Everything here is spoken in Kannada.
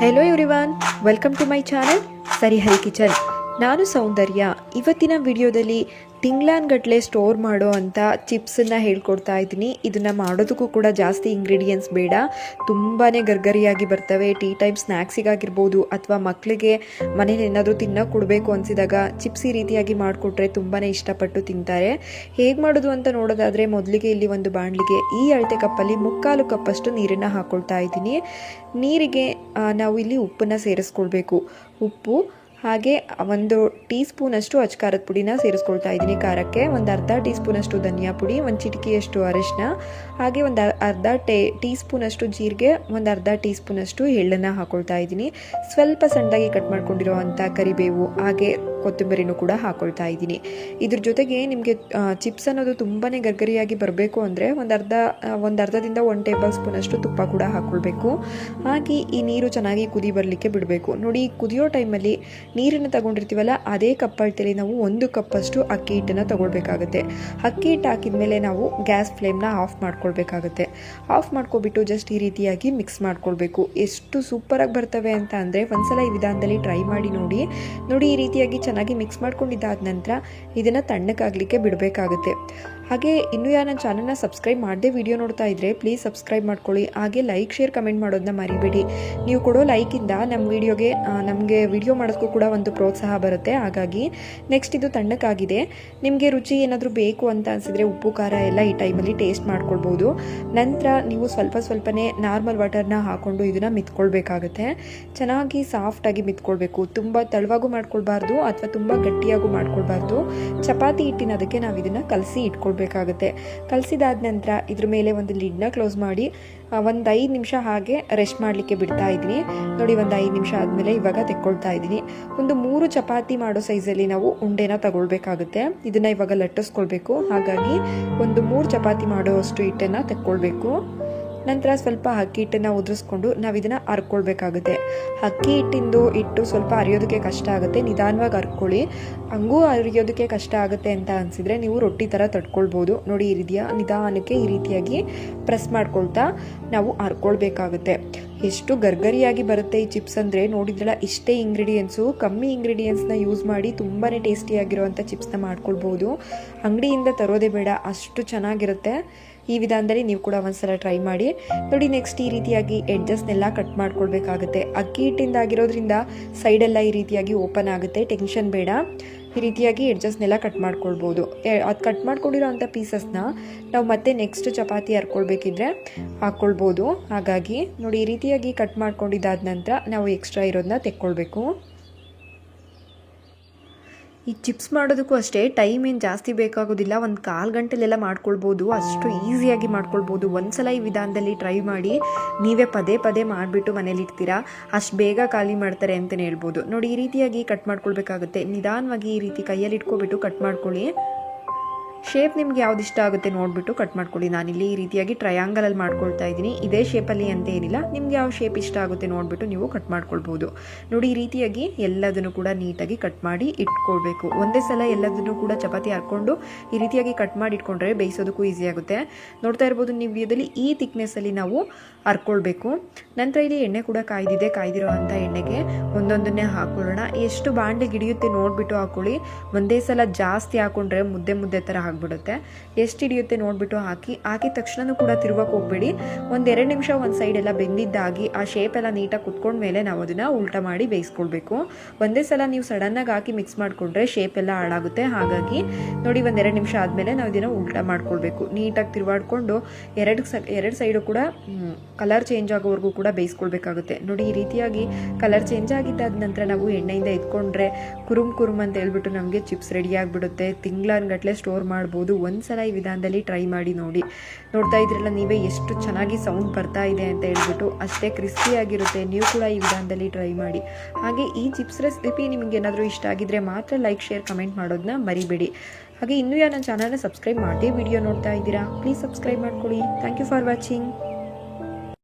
Hello everyone welcome to my channel ಸರಿ ಹರಿ ಕಿಚನ್ ನಾನು ಸೌಂದರ್ಯ. ಇವತ್ತಿನ ವಿಡಿಯೋದಲ್ಲಿ ತಿಂಗ್ಳಾನ್ಗಟ್ಲೆ ಸ್ಟೋರ್ ಮಾಡೋ ಅಂಥ ಚಿಪ್ಸನ್ನು ಹೇಳ್ಕೊಡ್ತಾ ಇದ್ದೀನಿ. ಇದನ್ನು ಮಾಡೋದಕ್ಕೂ ಕೂಡ ಜಾಸ್ತಿ ಇಂಗ್ರೀಡಿಯೆಂಟ್ಸ್ ಬೇಡ. ತುಂಬಾ ಗರ್ಗರಿಯಾಗಿ ಬರ್ತವೆ. ಟೀ ಟೈಮ್ ಸ್ನ್ಯಾಕ್ಸಿಗಾಗಿರ್ಬೋದು ಅಥವಾ ಮಕ್ಕಳಿಗೆ ಮನೇಲಿ ಏನಾದರೂ ತಿನ್ನೋಕೆ ಕೊಡಬೇಕು ಅನಿಸಿದಾಗ ಚಿಪ್ಸ್ ಈ ರೀತಿಯಾಗಿ ಮಾಡಿಕೊಟ್ರೆ ತುಂಬಾ ಇಷ್ಟಪಟ್ಟು ತಿಂತಾರೆ. ಹೇಗೆ ಮಾಡೋದು ಅಂತ ನೋಡೋದಾದರೆ ಮೊದಲಿಗೆ ಇಲ್ಲಿ ಒಂದು ಬಾಣಲಿಗೆ ಈ ಅಳತೆ ಕಪ್ಪಲ್ಲಿ ಮುಕ್ಕಾಲು ಕಪ್ಪಷ್ಟು ನೀರನ್ನು ಹಾಕ್ಕೊಳ್ತಾ ಇದ್ದೀನಿ. ನೀರಿಗೆ ನಾವು ಇಲ್ಲಿ ಉಪ್ಪನ್ನು ಸೇರಿಸ್ಕೊಳ್ಬೇಕು. ಉಪ್ಪು ಹಾಗೆ ಒಂದು ಟೀ ಸ್ಪೂನಷ್ಟು ಅಚ್ಕಾರದ ಪುಡಿನ ಸೇರಿಸ್ಕೊಳ್ತಾ ಇದ್ದೀನಿ ಖಾರಕ್ಕೆ. ಒಂದು ಅರ್ಧ ಟೀ ಸ್ಪೂನಷ್ಟು ಧನಿಯಾ ಪುಡಿ, ಒಂದು ಚಿಟಿಕೆಯಷ್ಟು ಅರಿಶಿನ ಹಾಗೆ ಒಂದು ಅರ್ಧ ಟೇ ಟೀ ಸ್ಪೂನಷ್ಟು ಜೀರಿಗೆ, ಒಂದು ಅರ್ಧ ಟೀ ಸ್ಪೂನಷ್ಟು ಎಳ್ಳನ್ನು ಹಾಕೊಳ್ತಾ ಇದ್ದೀನಿ. ಸ್ವಲ್ಪ ಸಣ್ಣದಾಗಿ ಕಟ್ ಮಾಡ್ಕೊಂಡಿರೋ ಅಂಥ ಕರಿಬೇವು, ಹಾಗೆ ಕೊತ್ತಂಬರಿನೂ ಕೂಡ ಹಾಕೊಳ್ತಾ ಇದ್ದೀನಿ. ಇದ್ರ ಜೊತೆಗೆ ನಿಮಗೆ ಚಿಪ್ಸ್ ಅನ್ನೋದು ತುಂಬಾ ಗರ್ಗರಿಯಾಗಿ ಬರಬೇಕು ಅಂದರೆ ಒಂದು ಅರ್ಧ ಒಂದು ಅರ್ಧದಿಂದ ಒಂದು ಟೇಬಲ್ ಸ್ಪೂನ್ ಅಷ್ಟು ತುಪ್ಪ ಕೂಡ ಹಾಕ್ಕೊಳ್ಬೇಕು ಹಾಗೆ ಈ ನೀರು ಚೆನ್ನಾಗಿ ಕುದಿ ಬರಲಿಕ್ಕೆ ಬಿಡಬೇಕು. ನೋಡಿ, ಕುದಿಯೋ ಟೈಮಲ್ಲಿ ನೀರನ್ನು ತಗೊಂಡಿರ್ತೀವಲ್ಲ, ಅದೇ ಕಪ್ಪಳ್ತಲ್ಲಿ ನಾವು ಒಂದು ಕಪ್ಪಷ್ಟು ಅಕ್ಕಿ ಹಿಟ್ಟನ್ನು ತಗೊಳ್ಬೇಕಾಗುತ್ತೆ. ಅಕ್ಕಿ ಹಿಟ್ಟು ಹಾಕಿದ ಮೇಲೆ ನಾವು ಗ್ಯಾಸ್ ಫ್ಲೇಮ್ನ ಆಫ್ ಮಾಡ್ಕೊಳ್ಬೇಕಾಗುತ್ತೆ. ಆಫ್ ಮಾಡ್ಕೊಬಿಟ್ಟು ಜಸ್ಟ್ ಈ ರೀತಿಯಾಗಿ ಮಿಕ್ಸ್ ಮಾಡ್ಕೊಳ್ಬೇಕು. ಎಷ್ಟು ಸೂಪರಾಗಿ ಬರ್ತವೆ ಅಂತ ಅಂದರೆ ಒಂದ್ಸಲ ಈ ವಿಧಾನದಲ್ಲಿ ಟ್ರೈ ಮಾಡಿ ನೋಡಿ. ನೋಡಿ, ಈ ರೀತಿಯಾಗಿ ಚೆನ್ನಾಗಿ ಮಿಕ್ಸ್ ಮಾಡ್ಕೊಂಡಿದ್ದಾದ ನಂತರ ಇದನ್ನು ತಣ್ಣಕ್ಕಾಗಲಿಕ್ಕೆ ಬಿಡಬೇಕಾಗುತ್ತೆ. ಹಾಗೆ ಇನ್ನೂ ಯಾರು ನನ್ನ ಚಾನಲ್ನ ಸಬ್ಸ್ಕ್ರೈಬ್ ಮಾಡದೆ ವಿಡಿಯೋ ನೋಡ್ತಾ ಇದ್ರೆ ಪ್ಲೀಸ್ ಸಬ್ಸ್ಕ್ರೈಬ್ ಮಾಡ್ಕೊಳ್ಳಿ. ಹಾಗೆ ಲೈಕ್ ಶೇರ್ ಕಮೆಂಟ್ ಮಾಡೋದನ್ನ ಮರಿಬೇಡಿ. ನೀವು ಕೊಡೋ ಲೈಕಿಂದ ನಮ್ಮ ವಿಡಿಯೋಗೆ ನಮಗೆ ವಿಡಿಯೋ ಮಾಡೋದಕ್ಕೂ ಕೂಡ ಒಂದು ಪ್ರೋತ್ಸಾಹ ಬರುತ್ತೆ. ಹಾಗಾಗಿ ನೆಕ್ಸ್ಟ್ ಇದು ತಣ್ಣಕ್ಕಾಗಿದೆ ನಿಮಗೆ ರುಚಿ ಏನಾದರೂ ಬೇಕು ಅಂತ ಅನಿಸಿದ್ರೆ ಉಪ್ಪು, ಖಾರ ಎಲ್ಲ ಈ ಟೈಮಲ್ಲಿ ಟೇಸ್ಟ್ ಮಾಡ್ಕೊಳ್ಬೋದು. ನಂತರ ನೀವು ಸ್ವಲ್ಪ ಸ್ವಲ್ಪನೇ ನಾರ್ಮಲ್ ವಾಟರ್ನ ಹಾಕ್ಕೊಂಡು ಇದನ್ನು ಮಿತ್ಕೊಳ್ಬೇಕಾಗುತ್ತೆ. ಚೆನ್ನಾಗಿ ಸಾಫ್ಟಾಗಿ ಮಿತ್ಕೊಳ್ಬೇಕು. ತುಂಬ ತೆಳುವಾಗೂ ಮಾಡ್ಕೊಳ್ಬಾರ್ದು ಅಥವಾ ತುಂಬ ಗಟ್ಟಿಯಾಗೂ ಮಾಡ್ಕೊಳ್ಬಾರ್ದು. ಚಪಾತಿ ಹಿಟ್ಟಿನ ಅದಕ್ಕೆ ನಾವು ಇದನ್ನು ಕಲಸಿ ಇಟ್ಕೊಳ್ಬೇಕಾಗುತ್ತೆ ಕಲಸಿದಾದ ನಂತರ ಇದ್ರ ಮೇಲೆ ಒಂದು ಲಿಡ್ನ ಕ್ಲೋಸ್ ಮಾಡಿ ಒಂದು ಐದು ನಿಮಿಷ ಹಾಗೆ ರೆಸ್ಟ್ ಮಾಡಲಿಕ್ಕೆ ಬಿಡ್ತಾ ಇದ್ದೀನಿ. ನೋಡಿ, ಒಂದು ಐದು ನಿಮಿಷ ಆದಮೇಲೆ ಇವಾಗ ತೆಕ್ಕೊಳ್ತಾ ಇದ್ದೀನಿ. ಒಂದು ಮೂರು ಚಪಾತಿ ಮಾಡೋ ಸೈಜಲ್ಲಿ ನಾವು ಉಂಡೆನ ತಗೊಳ್ಬೇಕಾಗುತ್ತೆ. ಇದನ್ನು ಇವಾಗ ಲಟ್ಟಿಸ್ಕೊಳ್ಬೇಕು. ಹಾಗಾಗಿ ಒಂದು ಮೂರು ಚಪಾತಿ ಮಾಡೋ ಅಷ್ಟು ಹಿಟ್ಟನ್ನು ತೆಕ್ಕೊಳ್ಬೇಕು. ನಂತರ ಸ್ವಲ್ಪ ಅಕ್ಕಿ ಹಿಟ್ಟನ್ನು ಉದುರಿಸ್ಕೊಂಡು ನಾವು ಇದನ್ನು ಹರ್ಕೊಳ್ಬೇಕಾಗುತ್ತೆ ಅಕ್ಕಿ ಹಿಟ್ಟಿಂದು ಹಿಟ್ಟು ಸ್ವಲ್ಪ ಅರಿಯೋದಕ್ಕೆ ಕಷ್ಟ ಆಗುತ್ತೆ. ನಿಧಾನವಾಗಿ ಹರ್ಕೊಳ್ಳಿ ಹಂಗೂ ಅರಿಯೋದಕ್ಕೆ ಕಷ್ಟ ಆಗುತ್ತೆ ಅಂತ ಅನಿಸಿದರೆ ನೀವು ರೊಟ್ಟಿ ಥರ ತಡ್ಕೊಳ್ಬೋದು ನೋಡಿ, ಈ ರೀತಿಯ ನಿಧಾನಕ್ಕೆ ಈ ರೀತಿಯಾಗಿ ಪ್ರೆಸ್ ಮಾಡ್ಕೊಳ್ತಾ ನಾವು ಹರ್ಕೊಳ್ಬೇಕಾಗುತ್ತೆ ಎಷ್ಟು ಗರ್ಗರಿಯಾಗಿ ಬರುತ್ತೆ ಈ ಚಿಪ್ಸ್ ಅಂದರೆ. ನೋಡಿದ್ರಲ್ಲ, ಇಷ್ಟೇ ಇಂಗ್ರೀಡಿಯೆಂಟ್ಸು ಕಮ್ಮಿ ಇಂಗ್ರೀಡಿಯೆಂಟ್ಸ್ನ ಯೂಸ್ ಮಾಡಿ ತುಂಬಾ ಟೇಸ್ಟಿಯಾಗಿರುವಂಥ ಚಿಪ್ಸ್ನ ಮಾಡ್ಕೊಳ್ಬೋದು. ಅಂಗಡಿಯಿಂದ ತರೋದೇ ಬೇಡ, ಅಷ್ಟು ಚೆನ್ನಾಗಿರುತ್ತೆ. ಈ ವಿಧಾನದಲ್ಲಿ ನೀವು ಕೂಡ ಒಂದ್ಸಲ ಟ್ರೈ ಮಾಡಿ. ನೋಡಿ ನೆಕ್ಸ್ಟ್ ಈ ರೀತಿಯಾಗಿ ಎಡ್ಜಸ್ನೆಲ್ಲ ಕಟ್ ಮಾಡ್ಕೊಳ್ಬೇಕಾಗುತ್ತೆ ಅಕ್ಕಿ ಹಿಟ್ಟಿಂದ ಆಗಿರೋದ್ರಿಂದ ಸೈಡೆಲ್ಲ ಈ ರೀತಿಯಾಗಿ ಓಪನ್ ಆಗುತ್ತೆ ಟೆನ್ಷನ್ ಬೇಡ. ಈ ರೀತಿಯಾಗಿ ಎಡ್ಜಸ್ನೆಲ್ಲ ಕಟ್ ಮಾಡ್ಕೊಳ್ಬೋದು. ಅದು ಕಟ್ ಮಾಡ್ಕೊಂಡಿರೋ ಅಂಥ ಪೀಸಸ್ನ ನಾವು ಮತ್ತೆ ನೆಕ್ಸ್ಟ್ ಚಪಾತಿ ಹರ್ಕೊಳ್ಬೇಕಿದ್ರೆ ಹಾಕ್ಕೊಳ್ಬೋದು ಹಾಗಾಗಿ ನೋಡಿ ಈ ರೀತಿಯಾಗಿ ಕಟ್ ಮಾಡ್ಕೊಂಡಿದ್ದಾದ ನಂತರ ನಾವು ಎಕ್ಸ್ಟ್ರಾ ಇರೋದನ್ನ ತೆಕ್ಕೊಳ್ಬೇಕು. ಈ ಚಿಪ್ಸ್ ಮಾಡೋದಕ್ಕೂ ಅಷ್ಟೇ ಟೈಮ್ ಏನು ಜಾಸ್ತಿ ಬೇಕಾಗೋದಿಲ್ಲ. ಒಂದು ಕಾಲು ಗಂಟೆಲೆಲ್ಲ ಮಾಡ್ಕೊಳ್ಬೋದು. ಅಷ್ಟು ಈಸಿಯಾಗಿ ಮಾಡ್ಕೊಳ್ಬೋದು. ಒಂದ್ಸಲ ಈ ವಿಧಾನದಲ್ಲಿ ಟ್ರೈ ಮಾಡಿ ನೀವೇ ಪದೇ ಪದೇ ಮಾಡಿಬಿಟ್ಟು ಮನೇಲಿ ಇಡ್ತೀರಾ? ಅಷ್ಟು ಬೇಗ ಖಾಲಿ ಮಾಡ್ತಾರೆ ಅಂತಲೇ ಹೇಳ್ಬೋದು. ನೋಡಿ, ಈ ರೀತಿಯಾಗಿ ಕಟ್ ಮಾಡ್ಕೊಳ್ಬೇಕಾಗುತ್ತೆ. ನಿಧಾನವಾಗಿ ಈ ರೀತಿ ಕೈಯಲ್ಲಿ ಇಟ್ಕೊಬಿಟ್ಟು ಕಟ್ ಮಾಡ್ಕೊಳ್ಳಿ. ಶೇಪ್ ನಿಮ್ಗೆ ಯಾವ್ದು ಇಷ್ಟ ಆಗುತ್ತೆ ನೋಡ್ಬಿಟ್ಟು ಕಟ್ ಮಾಡ್ಕೊಳ್ಳಿ. ನಾನಿಲ್ಲಿ ಈ ರೀತಿಯಾಗಿ ಟ್ರಯಾಂಗಲ್ ಅಲ್ಲಿ ಮಾಡ್ಕೊಳ್ತಾ ಇದ್ದೀನಿ. ಇದೇ ಶೇಪಲ್ಲಿ ಅಂತ ಏನಿಲ್ಲ. ನಿಮ್ಗೆ ಯಾವ ಶೇಪ್ ಇಷ್ಟ ಆಗುತ್ತೆ ನೋಡ್ಬಿಟ್ಟು ನೀವು ಕಟ್ ಮಾಡ್ಕೊಳ್ಬಹುದು ನೋಡಿ, ಈ ರೀತಿಯಾಗಿ ಎಲ್ಲದನ್ನು ಕೂಡ ನೀಟಾಗಿ ಕಟ್ ಮಾಡಿ ಇಟ್ಕೊಳ್ಬೇಕು. ಒಂದೇ ಸಲ ಎಲ್ಲದನ್ನು ಕೂಡ ಚಪಾತಿ ಹಾಕ್ಕೊಂಡು ಈ ರೀತಿಯಾಗಿ ಕಟ್ ಮಾಡಿ ಇಟ್ಕೊಂಡ್ರೆ ಬೇಯಿಸೋದಕ್ಕೂ ಈಸಿ ಆಗುತ್ತೆ. ನೋಡ್ತಾ ಇರ್ಬೋದು, ನೀವು ವಿಡಿಯೋದಲ್ಲಿ ಈ ತಿಕ್ನೆಸ್ಸಲ್ಲಿ ನಾವು ಹರ್ಕೊಳ್ಬೇಕು. ನಂತರ ಇಲ್ಲಿ ಎಣ್ಣೆ ಕೂಡ ಕಾಯ್ದಿದೆ. ಕಾಯ್ದಿರೋ ಅಂತ ಎಣ್ಣೆಗೆ ಒಂದೊಂದನ್ನೇ ಹಾಕೊಳ್ಳೋಣ. ಎಷ್ಟು ಬಾಂಡ್ಲಿ ಹಿಡಿಯುತ್ತೆ ನೋಡ್ಬಿಟ್ಟು ಹಾಕೊಳ್ಳಿ. ಒಂದೇ ಸಲ ಜಾಸ್ತಿ ಹಾಕೊಂಡ್ರೆ ಮುದ್ದೆ ಮುದ್ದೆ ಥರ ಆಗಿಬಿಡುತ್ತೆ. ಎಷ್ಟು ಹಿಡಿಯುತ್ತೆ ನೋಡಿಬಿಟ್ಟು ಹಾಕಿ, ಹಾಕಿದ ತಕ್ಷಣನೂ ಕೂಡ ತಿರುಗಕ್ಕೆ ಹೋಗ್ಬೇಡಿ. ಒಂದೆರಡು ನಿಮಿಷ ಒಂದು ಸೈಡ್ ಎಲ್ಲ ಬೆಂದಿದ್ದಾಗಿ ಆ ಶೇಪ್ ಎಲ್ಲ ನೀಟಾಗಿ ಕುತ್ಕೊಂಡ್ಮೇಲೆ ನಾವು ಅದನ್ನು ಉಲ್ಟಾ ಮಾಡಿ ಬೇಯಿಸ್ಕೊಳ್ಬೇಕು. ಒಂದೇ ಸಲ ನೀವು ಸಡನ್ನಾಗಿ ಹಾಕಿ ಮಿಕ್ಸ್ ಮಾಡಿಕೊಂಡ್ರೆ ಶೇಪ್ ಎಲ್ಲ ಹಾಳಾಗುತ್ತೆ. ಹಾಗಾಗಿ ನೋಡಿ ಒಂದೆರಡು ನಿಮಿಷ ಆದಮೇಲೆ ನಾವು ಇದನ್ನು ಉಲ್ಟಾ ಮಾಡ್ಕೊಳ್ಬೇಕು. ನೀಟಾಗಿ ತಿರುವಾಡ್ಕೊಂಡು ಎರಡು ಸ, ಎರಡು ಸೈಡು ಕೂಡ ಕಲರ್ ಚೇಂಜ್ ಆಗೋವರೆಗೂ ಕೂಡ ಬೇಯಿಸ್ಕೊಳ್ಬೇಕಾಗುತ್ತೆ. ನೋಡಿ ಈ ರೀತಿಯಾಗಿ ಕಲರ್ ಚೇಂಜ್ ಆಗಿದ್ದಾದ ನಂತರ ನಾವು ಎಣ್ಣೆಯಿಂದ ಎತ್ಕೊಂಡ್ರೆ ಕುರುಮ್ ಕುರುಮ್ ಅಂತ ಹೇಳ್ಬಿಟ್ಟು ನಮಗೆ ಚಿಪ್ಸ್ ರೆಡಿ ಆಗಿಬಿಡುತ್ತೆ. ತಿಂಗಳನ್ಗಟ್ಲೆ ಸ್ಟೋರ್ ಮಾಡ್ಬೋದು. ಒಂದ್ಸಲ ಈ ವಿಧಾನದಲ್ಲಿ ಟ್ರೈ ಮಾಡಿ ನೋಡಿ. ನೋಡ್ತಾ ಇದ್ರಲ್ಲ, ನೀವೇ ಎಷ್ಟು ಚೆನ್ನಾಗಿ ಸೌಂಡ್ ಬರ್ತಾ ಇದೆ ಅಂತ ಹೇಳ್ಬಿಟ್ಟು ಅಷ್ಟೇ ಕ್ರಿಸ್ಪಿಯಾಗಿರುತ್ತೆ ನೀವು ಕೂಡ ಈ ವಿಧಾನದಲ್ಲಿ ಟ್ರೈ ಮಾಡಿ. ಹಾಗೆ ಈ ಚಿಪ್ಸ್ ರೆಸಿಪಿ ನಿಮ್ಗೆ ಏನಾದರೂ ಇಷ್ಟ ಆಗಿದ್ರೆ ಮಾತ್ರ ಲೈಕ್ ಶೇರ್ ಕಮೆಂಟ್ ಮಾಡೋದನ್ನ ಮರಿಬೇಡಿ. ಹಾಗೆ ಇನ್ನೂ ಯಾರು ನನ್ನ ಚಾನಲ್ನ ಸಬ್ಸ್ಕ್ರೈಬ್ ಮಾಡಿ ವಿಡಿಯೋ ನೋಡ್ತಾ ಇದ್ದೀರಾ ಪ್ಲೀಸ್ ಸಬ್ಸ್ಕ್ರೈಬ್ ಮಾಡ್ಕೊಳ್ಳಿ. Thank you for watching